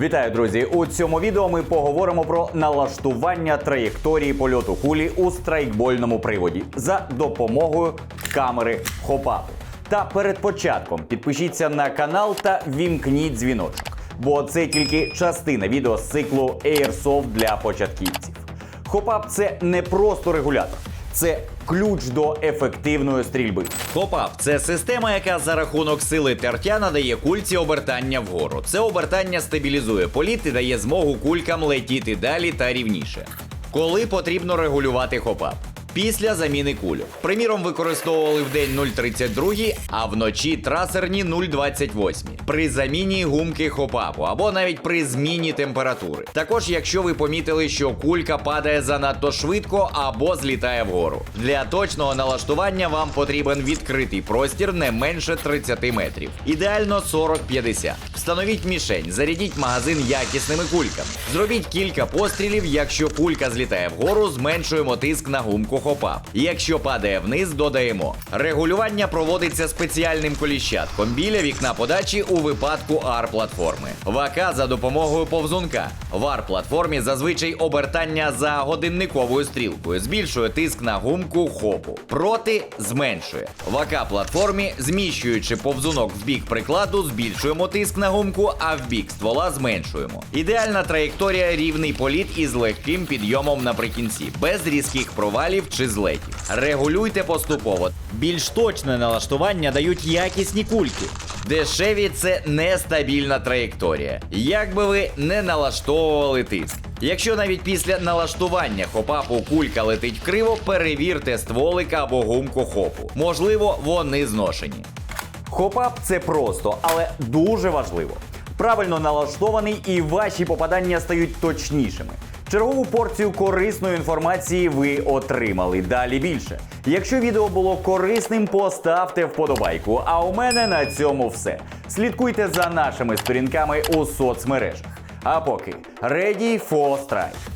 Вітаю, друзі! У цьому відео ми поговоримо про налаштування траєкторії польоту кулі у страйкбольному приводі за допомогою камери хопапу. Та перед початком підпишіться на канал та вімкніть дзвіночок, бо це тільки частина відео з циклу Airsoft для початківців. Хопап це не просто регулятор, це ключ до ефективної стрільби. Копап це система, яка за рахунок сили тертя надає кульці обертання вгору. Це обертання стабілізує політ і дає змогу кулькам летіти далі та рівніше. Коли потрібно регулювати хопап? Після заміни кульок. Приміром, використовували в день 0,32, а вночі трасерні 0,28. При заміні гумки хопапу або навіть при зміні температури. Також, якщо ви помітили, що кулька падає занадто швидко або злітає вгору. Для точного налаштування вам потрібен відкритий простір не менше 30 метрів. Ідеально 40-50. Встановіть мішень, зарядіть магазин якісними кульками. Зробіть кілька пострілів. Якщо кулька злітає вгору, зменшуємо тиск на гумку хопап. Якщо падає вниз, додаємо. Регулювання проводиться спеціальним коліщатком біля вікна подачі у випадку ар-платформи. ВАКа за допомогою повзунка. В ар-платформі зазвичай обертання за годинниковою стрілкою збільшує тиск на гумку хопу. Проти зменшує. В АК-платформі, зміщуючи повзунок в бік прикладу, збільшуємо тиск на гумку, а в бік ствола зменшуємо. Ідеальна траєкторія рівний політ із легким підйомом наприкінці, без різких провалів чи злетів. Регулюйте поступово. Більш точне налаштування дають якісні кульки. Дешеві це нестабільна траєкторія. Як би ви не налаштовували тиск. Якщо навіть після налаштування хопапу кулька летить криво, перевірте стволика або гумку хопу. Можливо, вони зношені. Хопап це просто, але дуже важливо. Правильно налаштований і ваші попадання стають точнішими. Чергову порцію корисної інформації ви отримали. Далі більше. Якщо відео було корисним, поставте вподобайку. А у мене на цьому все. Слідкуйте за нашими сторінками у соцмережах. А поки ready for strike.